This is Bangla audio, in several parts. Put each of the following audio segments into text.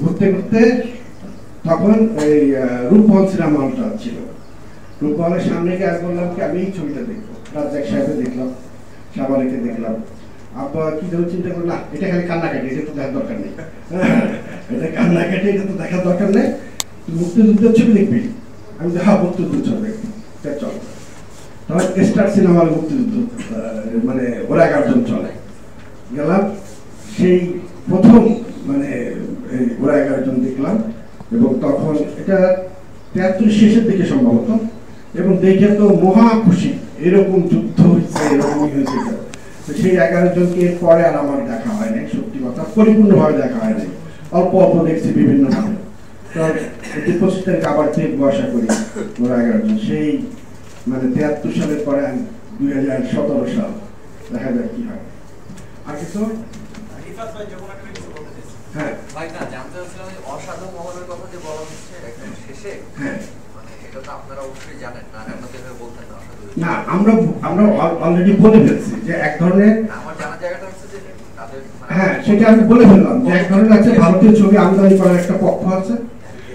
ঘুরতে ঘুরতে তখন এই রূপমহল সিনেমা হলটা ছিল। রূপমহলের সামনে গিয়ে বললাম কি, আমি এই ছবিটা দেখব। রাজ্জাক সাহেবকে দেখলাম সাবারিকে দেখলাম। আব্বা কি ধরো চিন্তা করল? না, এটা খালি কান্নাকাটি, এটা তো দেখার দরকার নেই। এটা কান্নাকাটি, এটা তো দেখার দরকার নেই। তুই মুক্তিযুদ্ধের ছবি দেখবি? আমি তো হ্যাঁ মুক্তিযুদ্ধ ছবি দেখবি। চল। তখন স্টার সিনেমার মুক্তিযুদ্ধ মানে ওরা এগারো জন চলে। গেলাম, সেই প্রথম মানে ওরা এগারো জন দেখলাম এবং তখন এটা তেহাত্তর শেষের দিকে সম্ভবত এবং দেখে তো মহা খুশি, এরকম যুদ্ধ হয়েছে, এরকমই হয়েছে। সেই এগারো জনকে পরে আর আমার দেখা হয় নাই, সত্যি কথা, পরিপূর্ণভাবে দেখা হয় নাই। অল্প অল্প দেখছি বিভিন্ন ভাবে তো এটি পঁচিশ তারিখ আবার দেখব, আশা করি ওরা এগারো জন সেই মানে তেহাত্তর সালের পরে দুই হাজার সতেরো সাল, দেখা যাক কি হয়। আর কিছু? হ্যাঁ। ভাই না জানতে চাচ্ছিলাম অসাধু মহলের কথা যে বলা হচ্ছে একদম শেষে হ্যাঁ। মানে না আমরা আমরা অলরেডি বলে ফেলছি যে এক ধরনের আমার মানে- হ্যাঁ সেটা আমি বলে ফেললাম যে এক ধরনের আছে ভারতীয় ছবি আমদানি করার একটা পক্ষ আছে।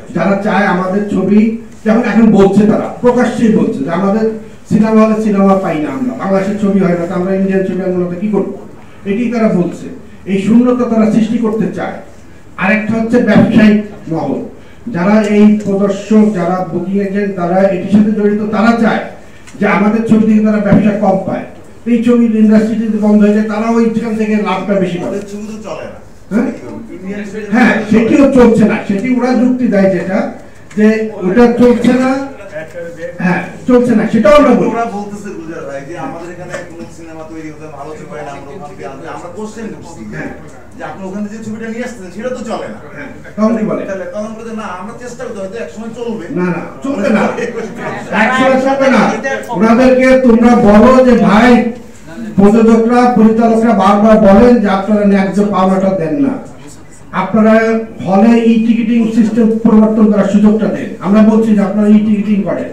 যারা চায় আমাদের ছবি যেমন এখন বলছে তারা প্রকাশ্যেই বলছে যে আমাদের সিনেমা হলে সিনেমা পাই না আমরা বাংলাদেশের ছবি হয় না আমরা ইন্ডিয়ান ছবি আন্দোলনতে কি করব? এটি তারা বলছে। এই শূন্যতা তারা সৃষ্টি করতে চায়। আরেকটা হচ্ছে ব্যবসায়িক মহল। যারা এই প্রদর্শক যারা বুকিং এজেন্ট তারা এটির সাথে জড়িত তারা চায় যে আমাদের ছবি থেকে তারা ব্যবসা কম পায়। এই ছবির ইন্ডাস্ট্রি যদি বন্ধ হয়ে যায় তারাও ওইখান থেকে লাভটা বেশি পাবে ছবি তো চলে না। হ্যাঁ? হ্যাঁ সেটিও চলছে না। সেটি ওরা যুক্তি দেয় যেটা যে ওটা চলছে না। হ্যাঁ চলছে না সেটাও আমরা বলি। ওরা বলতেছে গুজরাট ভাই যে আমাদের এখানে কোন সিনেমা তৈরি হতে ভালো ছবি হয় না আমরা ওখান থেকে আনতে আমরা কোশ্চেন করছি হ্যাঁ। যে আপনি ওখান থেকে যে ছবিটা নিয়ে আসতেছেন সেটা তো চলে না। হ্যাঁ, তখন কি বলে। তাহলে তখন বলে না আমরা চেষ্টা করতে হয়তো একসময় চলবে। না না চলবে না। একসময় চলবে না। ওনাদেরকে তোমরা বলো যে ভাই প্রযোজকরা পরিচালকরা বারবার বলেন যে আপনারা ন্যায্য পাওনাটা দেন না। আপনারা হলে ই টিকিটিং সিস্টেম পরিবর্তন করার সুযোগটা দেন। আমরা বলছি যে আপনারা ই টিকিটিং করেন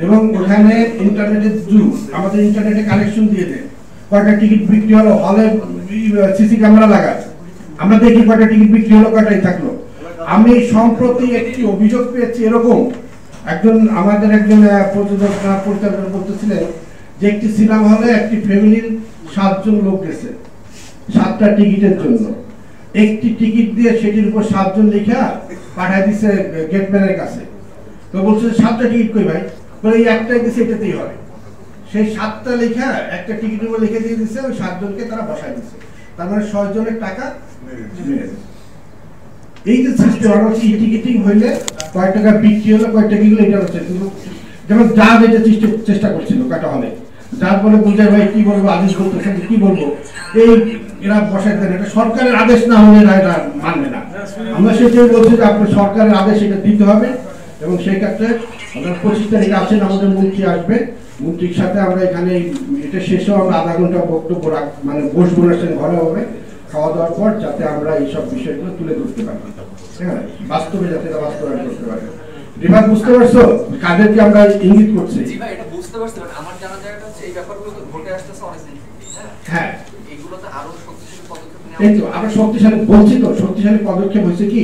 এবং ওখানে ইন্টারনেটের যুগ। আমাদের ইন্টারনেটে কানেকশন দিয়ে দেন। কয়টা টিকিট বিক্রি হলো? হলে সিসি ক্যামেরা লাগায়। আমরা দেখি কয়টা টিকিট বিক্রি হলো, কয়টাই থাকল। আমি সম্প্রতি একটি অভিযোগ পেয়েছি এরকম। একজন, আমাদের একজন প্রযোজক না পরিচালক বলতেছিলেন যে একটি সিনেমা হলে একটি ফ্যামিলির সাতজন লোক গেছে সাতটা টিকিটের জন্য। একটি টিকিট দিয়ে সেটির উপর সাতজন লেখা পাঠায় দিছে গেটম্যানের কাছে। তো বলছে, সাতটা টিকিট কই ভাই? বলে, এই একটাই দিছে এটাতেই হবে। সেই সাতটা লেখা একটা টিকিট উপর লিখে দিয়ে দিচ্ছে ওই সাতজনকে তারা বসায় দিচ্ছে তার মানে ছয় জনের টাকা এই যে সিস্টেম আমরা হচ্ছে টিকিটিং হইলে কয় টাকা বিক্রি হলো কয় টাকা গেলো এটা হচ্ছে। কিন্তু যেমন জাজ এটা চেষ্টা চেষ্টা করছিল কাটা হলে। জাজ বলে বুঝায় ভাই কি বলব? আদেশ করতেছেন কি বলব? এই এরা বসাই দেন। এটা সরকারের আদেশ না হলে এরা এটা মানবে না। আমরা সেটাই বলছি যে আপনার সরকারের আদেশ এটা দিতে হবে। এবং সেই ক্ষেত্রে আপনার পঁচিশ তারিখে আসেন আমাদের মন্ত্রী আসবে। মন্ত্রীর সাথে আমরা এখানে এটা শেষেও আমরা আধা ঘণ্টা বক্তব্য রাখ মানে বসবো না ঘরে হবে। খাওয়া দাওয়ার পর যাতে আমরা এইসব বিষয়গুলো তুলে ধরতে পারি। হ্যাঁ বাস্তবে যাতে এটা বাস্তবায়ন করতে পারি। রিভার বুঝতে পারছ? কাদেরকে আমরা ইঙ্গিত করছি? জি ভাই এটা বুঝতে পারছি বাট আমার জানার জায়গাটা হচ্ছে এই ব্যাপারগুলো তো ঘটে আসতেছে অনেকদিন থেকে, হ্যাঁ? হ্যাঁ। এগুলোতে আরও শক্তিশালী পদক্ষেপ নেওয়া এই তো আমরা শক্তিশালী বলছি তো শক্তিশালী পদক্ষেপ হয়েছে কি?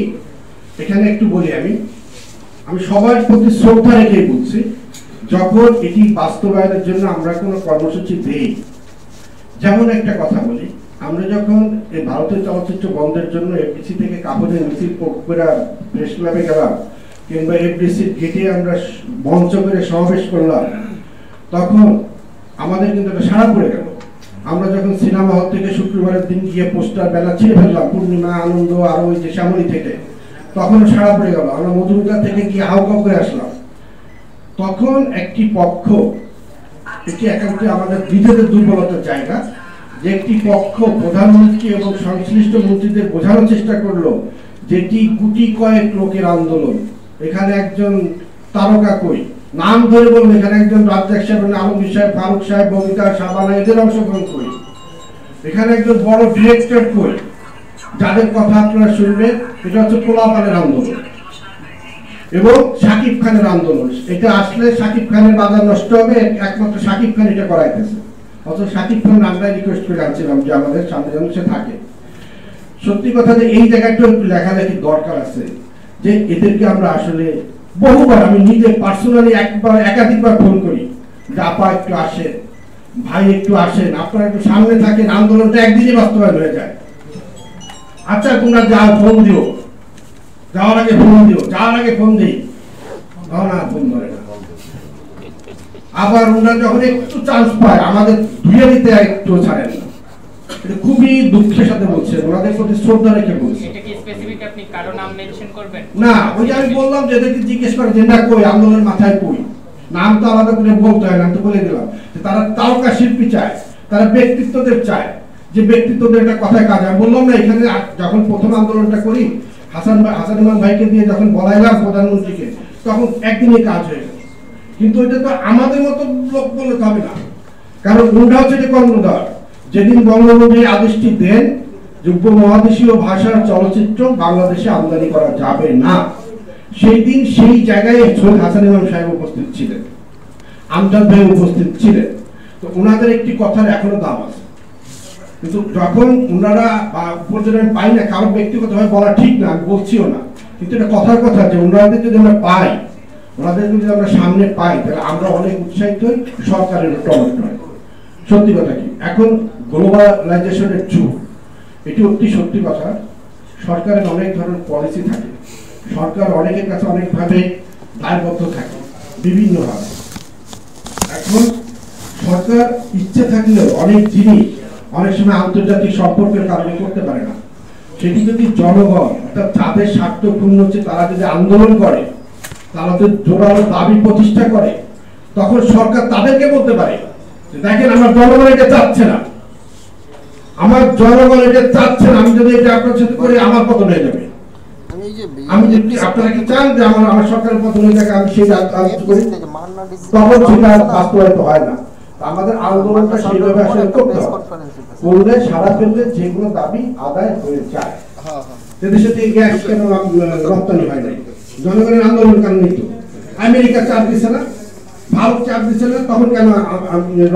এখানে একটু বলি আমি। আমি সবার প্রতি শ্রদ্ধা রেখেই বলছি, যখন এটি বাস্তবায়নের জন্য আমরা কোনো কর্মসূচি দেই, যেমন একটা কথা বলি, আমরা যখন এই ভারতের চলচ্চিত্র বন্ধের জন্য এফডিসি থেকে কাপড়ের মিছিল করে প্রেস ক্লাবে গেলাম, কিংবা এফডিসির গেটে আমরা মঞ্চ করে সমাবেশ করলাম, তখন আমাদের কিন্তু একটা সাড়া পড়ে গেল। আমরা যখন সিনেমা হল থেকে শুক্রবারের দিন গিয়ে পোস্টার বেলা ছিঁড়ে ফেললাম, পূর্ণিমা, আনন্দ আরও ওই যে শ্যামলী থেকে। তখন সাড়া পড়ে গেল। আমরা মধুমিতা থেকে গিয়ে হাউকাউ করে আসলাম। তখন একটি পক্ষ এটি একান্তই আমাদের নিজেদের দুর্বলতার জায়গা, যে একটি পক্ষ প্রধানমন্ত্রী এবং সংশ্লিষ্ট মন্ত্রীদের বোঝানোর চেষ্টা করল যেটি গুটি কয়েক লোকের আন্দোলন। এখানে একজন তারকা কই? নাম ধরে বলব এখানে একজন রাজ্জাক সাহেব আলমগীর সাহেব, ফারুক সাহেব বমিতা সাবানা, এদের অংশগ্রহণ করি। এখানে একজন বড় ডিরেক্টর কই? যাদের কথা আপনারা শুনবেন এটা হচ্ছে পোলাপানের আন্দোলন। এবং শাকিব খানের আন্দোলন। এটা আসলে শাকিব খানের বাজার নষ্ট হবে, একমাত্র শাকিব খান এটা করাইতেছে। অথচ শাকিব খান আমরা রিকোয়েস্ট করে আনছিলাম যে আমাদের সামনে যেন সে থাকে। সত্যি কথা যে এই জায়গাটা একটু লেখালেখি দরকার আছে যে এদেরকে আমরা আসলে বহুবার আমি নিজে পার্সোনালি একবার, একাধিকবার ফোন করি যে, আপা একটু আসেন, ভাই একটু আসেন, আপনারা একটু সামনে থাকেন, আন্দোলনটা একদিনই বাস্তবায়ন হয়ে যায়। আচ্ছা তোমরা যাও ফোন দিও। যাওয়ার আগে ফোন দিও। যাওয়ার আগে ফোন দিই। না ফোন ধরে না। আবার ওনারা যখন একটু চান্স পায় আমাদের ধুয়ে দিতে একটু ছাড়েন না। এটা খুবই দুঃখের সাথে বলছে ওনাদের প্রতি শ্রদ্ধা রেখে বলছে না ওই যে আমি বললাম যে এদেরকে জিজ্ঞেস করে যে না কই? আন্দোলনের মাথায় কই? নাম তো আলাদা করে বলতে হয় না তো বলে দিলাম। যে তারা তারকা শিল্পী চায় তারা ব্যক্তিত্বদের চায়। যে ব্যক্তিত্বদের একটা কথায় কাজ আমি বললাম না, এখানে যখন প্রথম আন্দোলনটা করি, হাসান ভাই হাসান ইমাম ভাইকে দিয়ে যখন বলাইলাম প্রধানমন্ত্রীকে, তখন একদিনে কাজ হয়ে গেল। কিন্তু এটা তো আমাদের মতো লোক বলে হবে না। কারণ ওটা হচ্ছে যে কর্ণধার যেদিন বঙ্গবন্ধু এই আদেশটি দেন যে উপমহাদেশীয় ভাষার চলচ্চিত্র বাংলাদেশে আমদানি করা যাবে না, সেই দিন সেই জায়গায় সৈয়দ হাসান ইমাম সাহেব উপস্থিত ছিলেন, আমজাদ ভাই উপস্থিত ছিলেন। তো ওনাদের একটি কথার এখনও দাম আছে। কিন্তু যখন ওনারা বা উপজেলা পাই না কারোর ব্যক্তিগতভাবে বলা ঠিক না, আমি বলছিও না। কিন্তু এটা কথার কথা যে ওনাদের যদি আমরা পাই ওনাদের যদি আমরা সামনে পাই, তাহলে আমরা অনেক উৎসাহিত হই সরকারের টমেটো হয় সত্যি কথা কি? এখন গ্লোবালাইজেশনের যুগ। এটি অতি সত্যি কথা। সরকারের অনেক ধরনের পলিসি থাকে। সরকার অনেকের কাছে অনেকভাবে দায়বদ্ধ থাকে, বিভিন্নভাবে। এখন সরকার ইচ্ছে থাকলেও অনেক জিনিস অনেক সময় আন্তর্জাতিক সম্পর্কের কারণে করতে পারে না। সেটি যদি জনগণ অর্থাৎ যাদের স্বার্থ পূর্ণ হচ্ছে তারা যদি আন্দোলন করে তারা যদি জোরালো দাবি প্রতিষ্ঠা করে তখন সরকার তাদেরকে বলতে পারে দেখেন আমার জনগণ এটা চাচ্ছে না। আমার জনগণ এটা চাচ্ছে না। আমি যদি এটা আপনার সাথে করি আমার পতন হয়ে যাবে। আমি যদি আপনারা কি চান যে আমার আমার সরকারের পতন হয়ে থাকে আমি সেই করি তখন সেটা বাস্তবায়িত হয় না। আমাদের আন্দোলনটা সেইভাবে আসলে করতে হবে। করলে সারা ফেললে যেগুলো দাবি আদায় হয়ে যায়। এদেশে থেকে গ্যাস কেন রপ্তানি হয় নাই জনগণের আন্দোলন কেন নিত আমেরিকা চাপ দিচ্ছে না ভারত চাপ দিচ্ছে না তখন কেন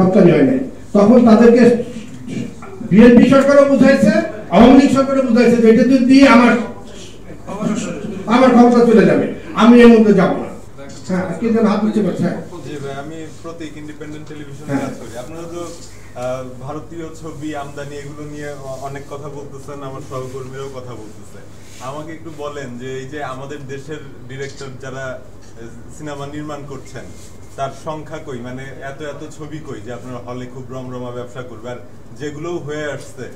রপ্তানি হয় নাই তখন তাদেরকে বিএনপি সরকারও বুঝাইছে আওয়ামী লীগ সরকারও বুঝাইছে যে এটা যদি দিয়ে আমার আমার ক্ষমতা চলে যাবে আমি এর মধ্যে যাব না। হ্যাঁ কে যেন হাত হ্যাঁ। জি ভাই আমি প্রতীক ইন্ডিপেন্ডেন্ট টেলিভিশনে হ্যাঁ। কাজ করি। আপনারা তো ভারতীয় ছবি, আমদানি এগুলো নিয়ে অনেক কথা বলতেছেন, আমার সহকর্মীরাও কথা বলতেছে। আমাকে একটু বলেন যে এই যে আমাদের দেশের ডিরেক্টর যারা সিনেমা নির্মাণ করছেন, তার সংখ্যা কই? মানে এত এত ছবি কই যে আপনার হলে খুব রমরমা ব্যবসা করবে? আর যেগুলো হয়ে আসছে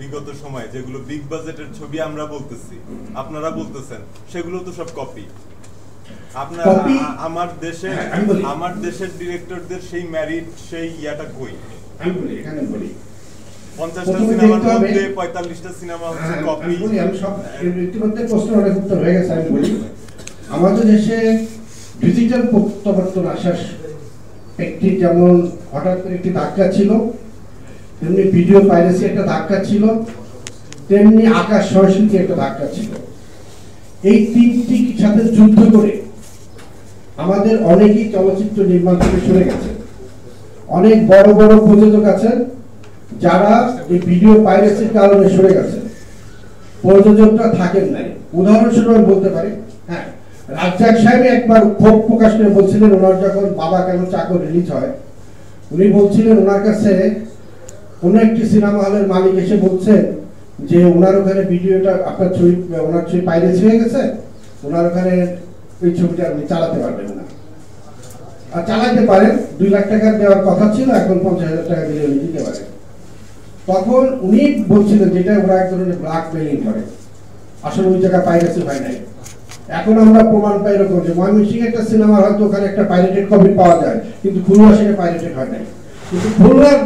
বিগত সময়ে, যেগুলো বিগ বাজেটের ছবি আমরা বলতেছি, আপনারা বলতেছেন, সেগুলো তো সব কপি আপনার আমার হ্যাঁ, বলি। আমার দেশের ডিরেক্টরদের সেই ম্যারিট সেই ইয়াটা কই? আমি বলি এখানে বলি। পঞ্চাশটা সিনেমার মধ্যে পঁয়তাল্লিশটা সিনেমা হচ্ছে হ্যাঁ, কপি আমি সব ইতিমধ্যে প্রশ্ন অনেক উত্তর হয়ে গেছে আমি বলি। আমাদের দেশে ডিজিটাল প্রত্যাবর্তন আসার একটি যেমন হঠাৎ করে একটি ধাক্কা ছিল তেমনি ভিডিও পাইরেসি একটা ধাক্কা ছিল তেমনি আকাশ সংস্কৃতি একটা ধাক্কা ছিল। এই তিনটি সাথে যুদ্ধ করে আমাদের অনেকেই চলচ্চিত্র নির্মাণ থেকে সরে গেছে। অনেক বড় বড় প্রযোজক আছেন যারা এই ভিডিও পাইরেসির কারণে সরে গেছে। প্রযোজকরা থাকেন নাই। উদাহরণস্বরূপ বলতে পারি হ্যাঁ রাজ্জাক সাহেব একবার ক্ষোভ প্রকাশ করে বলছিলেন, ওনার যখন বাবা কেন চাকর রিলিজ হয়? উনি বলছিলেন, ওনার কাছে কোনো একটি সিনেমা হলের মালিক এসে বলছেন যে, ওনার ওখানে ভিডিওটা, আপনার ছবি, ওনার ছবি পাইরেসি হয়ে গেছে, ওনার ওখানে ওই ছবিটা আপনি চালাতে পারবেন না। আর চালাতে পারেন, দুই লাখ টাকা দেওয়ার কথা ছিল, এখন পঞ্চাশ হাজার টাকা দিলে উনি দিতে পারেন তখন উনি বলছিলেন যেটা ওরা এক ধরনের ব্ল্যাক মেলিং করে। আসলে ওই জায়গায় পাইরেসি হয় নাই। এখন আমরা প্রমাণ পাই এরকম যে ময়মনসিং একটা সিনেমা হয়তো ওখানে একটা পাইরেটেড কপি পাওয়া যায়, কিন্তু খুলনা সেটা পাইরেটেড হয় নাই। কিন্তু খুলনার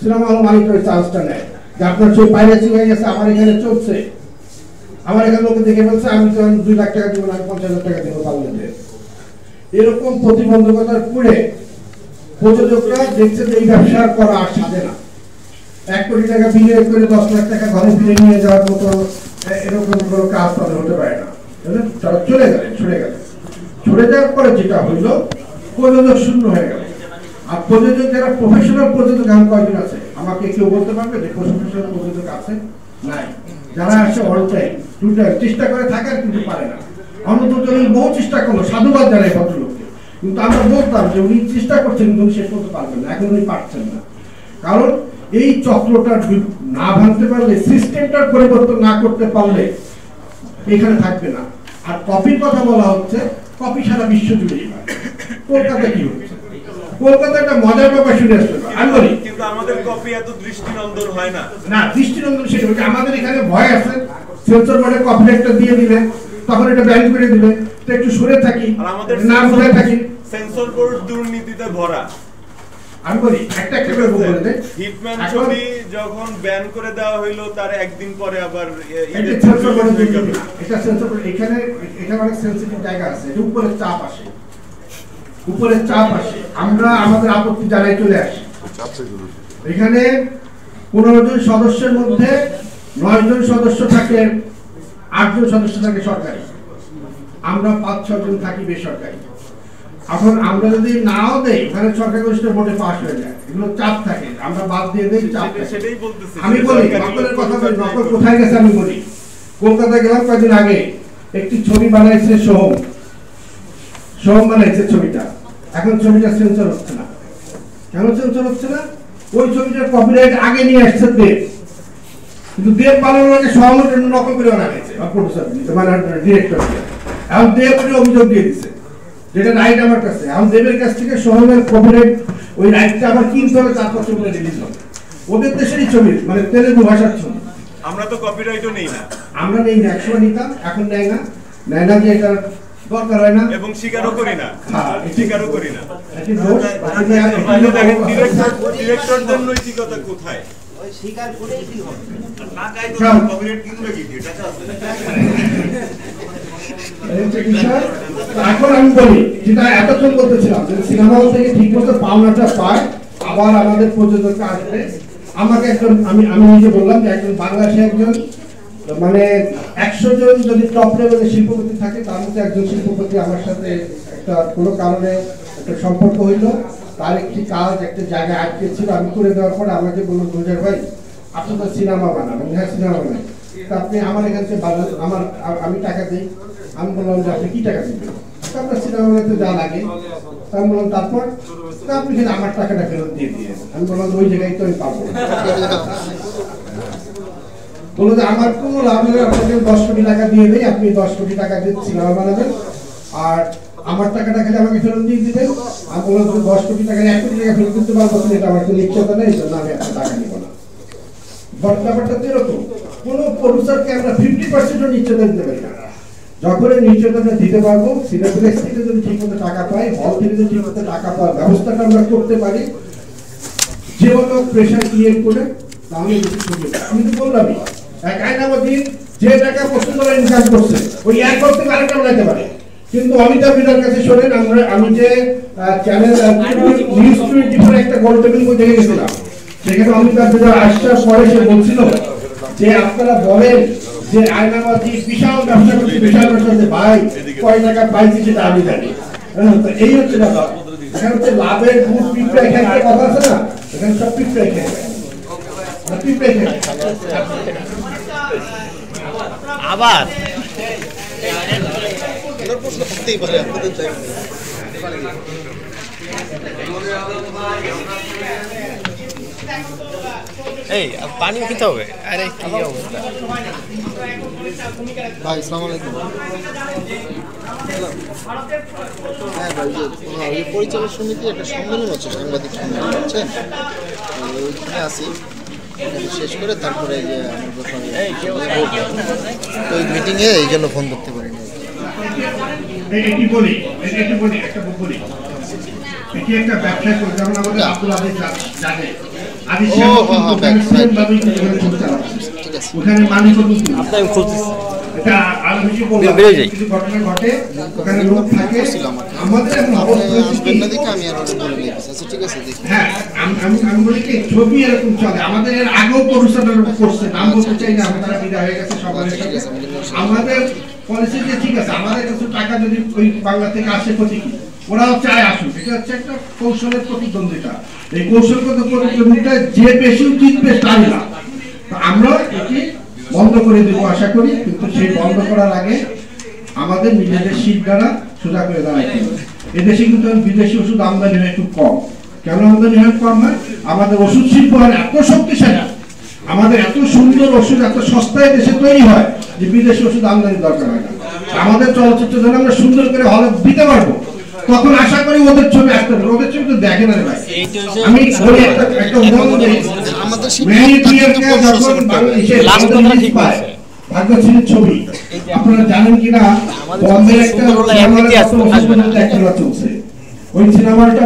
সিনেমা হল মালিক ওই চান্সটা নেয় যে আপনার ছবি পাইরেসি হয়ে গেছে, আমার এখানে চলছে। আমার এখানে লোকে দেখে বলছে আমি তো দুই লাখ টাকা দিব না পঞ্চাশ হাজার টাকা দেবো পার্লামেন্টে এরকম প্রতিবন্ধকতার পরে প্রযোজকরা দেখছে যে এই ব্যবসা করা আর সাজে না। এক কোটি টাকা বিনিয়োগ করে দশ লাখ টাকা ঘরে ফিরে নিয়ে যাওয়ার মতো এরকম কোনো কাজ তাদের হতে পারে না? তারা চলে গেলেন, সরে গেলেন। সরে যাওয়ার পরে যেটা হইল, প্রযোজক শূন্য হয়ে গেল। আর প্রযোজক যারা প্রফেশনাল প্রযোজক, এখন কয়জন আছে? আমাকে কেউ বলতে পারবে যে প্রফেশনাল প্রযোজক আছে? যারা আসে অল টাইম চেষ্টা করে থাকে আর কিন্তু পারে না। বহু চেষ্টা করল, সাধুবাদ ভদ্রলোককে। কিন্তু আমরা বলতাম যে উনি চেষ্টা করছেন, কিন্তু শেষ করতে পারবেন না, এখন উনি পারছেন না। কারণ এই চক্রটা না ভাঙতে পারলে সিস্টেমটার পরিবর্তন না করতে পারলে এখানে থাকবে না। আর কপির কথা বলা হচ্ছে, কপি সারা বিশ্ব জুড়ে কলকাতা কি হচ্ছে? কলকাতা একটা মজার ব্যাপার শুনে আসছে আমি বলি কিন্তু আমাদের কপি এত দৃষ্টিনন্দন হয় না। না দৃষ্টিনন্দন সেটা হচ্ছে আমাদের এখানে ভয় আছে। সেন্সর বোর্ডে কপিরাইটটা দিয়ে দিবে তখন এটা ব্যান করে দিবে তো একটু সরে থাকি না বুঝে থাকি। সেন্সর বোর্ড দুর্নীতিতে ভরা। আমি বলি একটা একটা করে বলে দেয়। হিটম্যান ছবি যখন ব্যান করে দেওয়া হইল তার একদিন পরে আবার এটা সেন্সর বোর্ডে। এটা সেন্সর বোর্ড এখানে এখানে অনেক সেন্সিটিভ জায়গা আছে এটা উপরে চাপ আসে। উপরে চাপ আসে। আমরা আমাদের আপত্তি জানাই চলে আসি। এখানে পনেরো জন সদস্যের মধ্যে নয় জন সদস্য থাকে আটজন সদস্য থাকে সরকারি। আমরা পাঁচ ছজন থাকি বেসরকারি। এখন আমরা যদি নাও দেই ওখানে সরকার গোষ্ঠীর ভোটে পাশ হয়ে যায়। এগুলো চাপ থাকে আমরা বাদ দিয়ে দিই চাপ আমি বলি নকলের কথা বলি নকল কোথায় গেছে আমি বলি। কলকাতা গেলাম কয়েকদিন আগে একটি ছবি বানাইছে সোহম। সোহম বানাইছে ছবিটা। এখন ছবিটা সেন্সর হচ্ছে না। কেন সেন্সর হচ্ছে না? ওই ছবিটার কপিরাইট আগে নিয়ে আসছে দেব। কিন্তু দেব বানানোর আগে সোহম নকল করে বানাইছে প্রডিউসার মানে ডিরেক্টর এখন দেব অভিযোগ দিয়ে দিছে। যেটা রাইট আমার কাছে। এখন দেবের কাছ থেকে সোহমের কপিরাইট ওই রাইটটা আবার কিনতে হবে তারপর ছবিটা রিলিজ হবে। ওদের দেশেরই ছবি মানে তেলেগু ভাষার ছবি। আমরা তো কপিরাইটও নেই না। আমরা নেই না একসময় নিতাম এখন নেয় না। নেয় না যে এটা দরকার হয় না? এবং স্বীকারও করি না। হ্যাঁ। স্বীকারও করি না। দেখেন লোক- ডিরেক্টর নৈতিকতা কোথায়? না তো কপিরাইট কিনবে কি এখন আমি বলি যেটা এতক্ষণ বলতেছিলাম যে সিনেমা হল থেকে ঠিক মতো পাওনাটা পায় আবার আমাদের প্রযোজককে আসবে। আমাকে একজন আমি আমি নিজে বললাম যে একজন বাংলাদেশে একজন মানে একশো জন যদি টপ লেভেলের শিল্পপতি থাকে, তার মধ্যে একজন শিল্পপতি আমার সাথে একটা কোনো কারণে একটা সম্পর্ক হইল। তার একটি কাজ, একটা জায়গায় আটকে ছিল, আমি করে দেওয়ার পরে আমাকে বলল, গুলজার ভাই, আপনি তো সিনেমা বানান হ্যাঁ সিনেমা বানাই। তা আপনি আমার এখান থেকে আমার, আমি টাকা দিই। আমি বললাম, যে আপনি কি টাকা দিবেন? আপনার সিনেমা বানাতে যা লাগে। আমি বললাম, তারপর? আপনি আমার টাকাটা ফেরত দিয়ে দিয়ে আমি বললাম, ওই জায়গায় তো আমি পাবো। বলল যে আমার কোনো লাভ নেই, আপনাকে দশ কোটি টাকা দিয়ে দেয় আপনি দশ কোটি টাকা দিয়ে সিনেমা বানাবেন। আর আমার টাকাটা খালি আমাকে ফেরত দিয়ে দিবেন। আমি বললাম যে দশ কোটি টাকা, এক কোটি টাকা ফেরত দিতে পারব, কিন্তু এটা আমার কোনো ইচ্ছাটা নেই জন্য আমি এত টাকা নিব না। বট ব্যাপারটা তো এরকম, কোনো প্রডিউসারকে আমরা ফিফটি পার্সেন্টও নিশ্চয়তা দিতে পারি না। যখন এই নিশ্চয়তাটা দিতে পারব সিনেপ্লেক্স থেকে যদি ঠিক মতো টাকা পাই হল থেকে যদি ঠিক মতো টাকা পাওয়ার ব্যবস্থাটা আমরা করতে পারি, যে কোনো প্রেশার ক্রিয়েট করে, তাহলে আমি তো বললামই এক আইনামদিন যে টাকা পছন্দ করে ইনকাম করছে ওই এক করতে আরেকটা বানাইতে পারে? কিন্তু অমিতাভ বিদার কাছে শোনেন আমরা আমি যে চ্যানেল নিউজ টোয়েন্টি ফোর একটা গোল টেবিল বই দেখে গেছিলাম। সেখানে অমিতাভ বিদার আসার পরে সে বলছিল যে আপনারা বলেন যে আয়নাবাদী বিশাল ব্যবসা করছে বিশাল ব্যবসা ভাই কয় টাকা পাইছি সেটা আমি জানি। হ্যাঁ, এই হচ্ছে ব্যাপার। এখানে হচ্ছে লাভের গুণ পিঁপড়ে খেয়ে কথা আছে না? এখানে সব পিঁপড়ে খেয়ে। পিঁপড়ে খেয়ে। আবার? এই পানি খেতে হবে? আরে, কি অবস্থা? ভাই সালাম আলাইকুম হ্যাঁ ভাই পরিচালক সমিতি, একটা সম্মেলন হচ্ছে সাংবাদিক সম্মেলন তো ওইখানে ওখানে শেষ করে তারপরে এই যে তো ওই মিটিংয়ে এই জন্য ফোন করতে পারিনি। ঘটনা ঘটে ওখানে লোক থাকে। আমাদের এখন অবস্থা আসবেন না দেখে আমি আর ওদের বলে দিয়েছি আচ্ছা ঠিক আছে দেখি। হ্যাঁ আমি- আমি আমি বলি কি ছবি এরকম চলে। আমাদের এর আগেও করছে নাম বলতে চাই না আমরা বিদায় হয়ে গেছে সবার আচ্ছা, আমাদের ঠিক আছে আমাদের কাছে টাকা যদি ওই বাংলা থেকে আসে ক্ষতি কি? ওরাও চায় আসুক। এটা হচ্ছে একটা কৌশলের প্রতিদ্বন্দ্বিতা এই কৌশলগত প্রতিদ্বন্দ্বিতা যে বেশি জিতবে তো আমরা এটি বন্ধ করে দেবো আশা করি কিন্তু সেই বন্ধ করার আগে আমাদের নিজেদের দ্বারা সোজা করে দাঁড়াইতে হবে এদেশে কিন্তু বিদেশি ওষুধ আমদানি হয় একটু কম। কেন আমদানি হয় কম আমাদের ওষুধ শিল্প হয় এত শক্তিশালী আমাদের এত সুন্দর ওষুধ এত সস্তায় দেশে তৈরি হয় যে বিদেশি ওষুধ আমদানি দরকার হয় না। আমাদের চলচ্চিত্র যেন আমরা সুন্দর করে হলে দিতে পারব তখন আশা করি ওদের ছবি আসতে পারবে। ওদের ছবি তো দেখে না রে ভাই। আমি বলি একটা একটা উদাহরণ দিই। যখন। বাংলাদেশে ভাগ্যশ্রীর ছবি আপনারা জানেন কিনা বম্বের একটা সিনেমার আসবে না। পর্যন্ত একটা চলছে ওই সিনেমাটা